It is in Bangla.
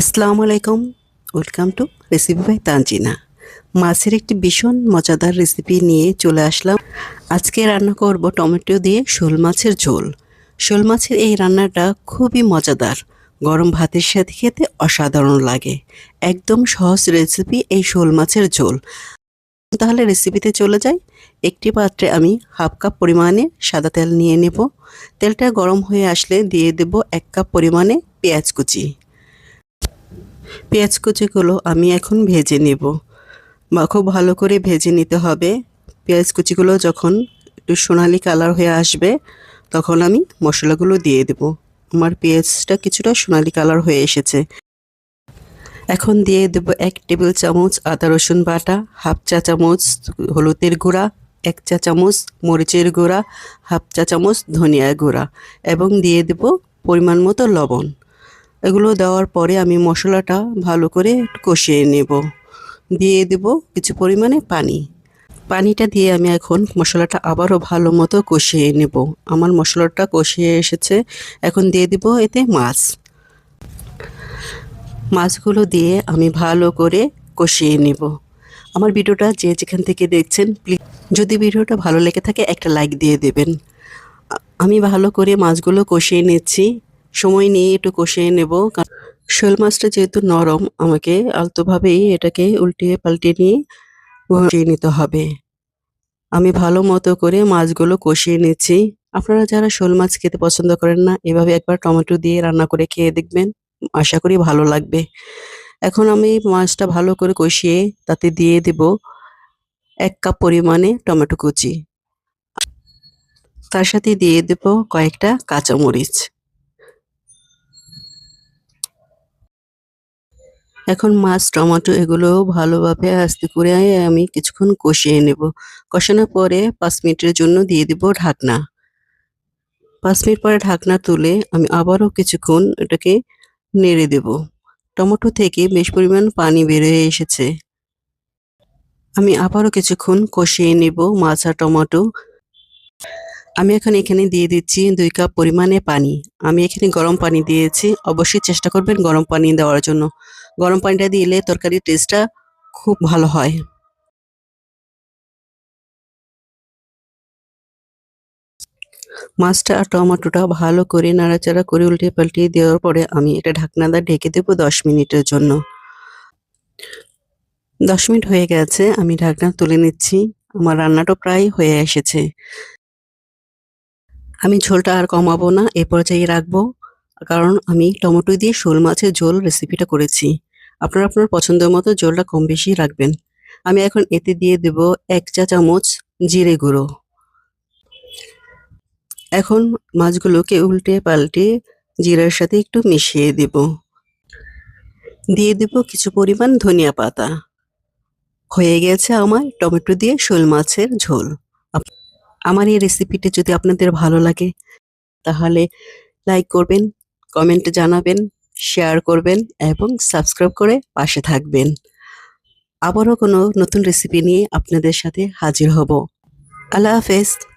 আসসালামু আলাইকুম। Welcome to recipe by Tanzina মাছের একটি ভীষণ মজাদার রেসিপি নিয়ে চলে আসলাম। আজকে রান্না করব টমেটো দিয়ে শোল মাছের ঝোল। শোল মাছের এই রান্নাটা খুবই মজাদার। গরম ভাতের সাথে খেতে অসাধারণ লাগে। একদম সহজ রেসিপি এই শোল মাছের ঝোল। তাহলে রেসিপিতে চলে যাই। একটি পাত্রে আমি হাফ কাপ পরিমাণে সাদা তেল নিয়ে নেব। তেলটা গরম হয়ে আসলে দিয়ে দেব এক কাপ পরিমাণে পেঁয়াজ কুচি। পেঁয়াজ কুচিগুলো আমি এখন ভেজে নেব। বা খুব ভালো করে ভেজে নিতে হবে। পেঁয়াজ কুচিগুলো যখন একটু সোনালি কালার হয়ে আসবে, তখন আমি মশলাগুলো দিয়ে দেব। আমার পেঁয়াজটা কিছুটা সোনালি কালার হয়ে এসেছে। এখন দিয়ে দেব এক টেবিল চামচ আদা রসুন বাটা, হাফ চা চামচ হলুদের গুঁড়া, এক চা চামচ মরিচের গুঁড়া, হাফ চা চামচ ধনিয়া গুঁড়া এবং দিয়ে দেব পরিমাণ মতো লবণ। এগুলো দেওয়ার পরে আমি মশলাটা ভালো করে কষিয়ে নেব। দিয়ে দেব কিছু পরিমাণে পানি। পানিটা দিয়ে আমি এখন মশলাটা আবারও ভালো মতো কষিয়ে নেব। আমার মশলাটা কষিয়ে এসেছে। এখন দিয়ে দিব এতে মাছ। মাছগুলো দিয়ে আমি ভালো করে কষিয়ে নেব। আমার ভিডিওটা যে যেখান থেকে দেখছেন, প্লিজ যদি ভিডিওটা ভালো লেগে থাকে, একটা লাইক দিয়ে দেবেন। আমি ভালো করে মাছগুলো কষিয়ে নিচ্ছি। সময় নিয়ে একটু কষিয়ে নেব শোল মাছটা যেহেতু নরম, আমাকে আলতোভাবেই এটাকে উল্টিয়ে পাল্টিয়ে নিয়ে কষিয়ে নিতে হবে। আমি ভালো মতো করে মাছগুলো কষিয়ে নিচ্ছি। আপনারা যারা শোল মাছ খেতে পছন্দ করেন না, এভাবে একবার টমেটো দিয়ে রান্না করে খেয়ে দেখবেন, আশা করি ভালো লাগবে। এখন আমি মাছটা ভালো করে কষিয়ে তাতে দিয়ে দেব এক কাপ পরিমাণে টমেটো কুচি। তার সাথে দিয়ে দেব কয়েকটা কাঁচামরিচ। এখন মাছ, টমেটো এগুলো ভালোভাবে আস্তে করে আমি কিছুক্ষণ কষিয়ে নেব। কষানোর পরে পাঁচ মিনিটের জন্য দিয়ে দিব ঢাকনা। পাঁচ মিনিট পরে ঢাকনা তুলে আমি আবারও কিছুক্ষণ এটাকে নেড়ে দেব। টমেটো থেকে বেশ পরিমাণ পানি বেরিয়ে এসেছে। আমি আবারও কিছুক্ষণ কষিয়ে নেব মাছ আর টমেটো। আমি এখন এখানে দিয়ে দিচ্ছি দুই কাপ পরিমাণে পানি। আমি এখানে গরম পানি দিয়েছি। অবশ্যই চেষ্টা করবেন গরম পানি দেওয়ার জন্য। গরম পানিটা দিলে তরকারির টেস্টটা খুব ভালো হয়। মাছটা আর টমেটোটা ভালো করে নাড়াচাড়া করে উল্টে পাল্টিয়ে দেওয়ার পরে আমি এটা ঢাকনা দিয়ে ঢেকে দেবো দশ মিনিটের জন্য। দশ মিনিট হয়ে গেছে, আমি ঢাকনা তুলে নিচ্ছি। আমার রান্নাটা প্রায় হয়ে এসেছে। আমি ঝোলটা আর কমাবো না, এ পর্যায়ে রাখব। কারণ আমি টমেটো দিয়ে শোল মাছের ঝোল রেসিপিটা করেছি। আপনারা আপনার পছন্দ মতো ঝোলটা কম বেশি রাখবেন। আমি এখন এতে দিয়ে দেব এক চা চামচ জিরে গুঁড়ো। এখন মাছগুলোকে উল্টে পাল্টে জিরার সাথে একটু মিশিয়ে দেব। দিয়ে দেব কিছু পরিমাণ ধনিয়া পাতা। হয়ে গেছে আমার টমেটো দিয়ে শোল মাছের ঝোল। আমার এই রেসিপিটা যদি আপনাদের ভালো লাগে, তাহলে লাইক করবেন, কমেন্টে জানাবেন। শেয়ার করবেন এবং সাবস্ক্রাইব করে পাশে থাকবেন। আবারও কোনো নতুন রেসিপি নিয়ে আপনাদের সাথে হাজির হব। আল্লাহ হাফেজ।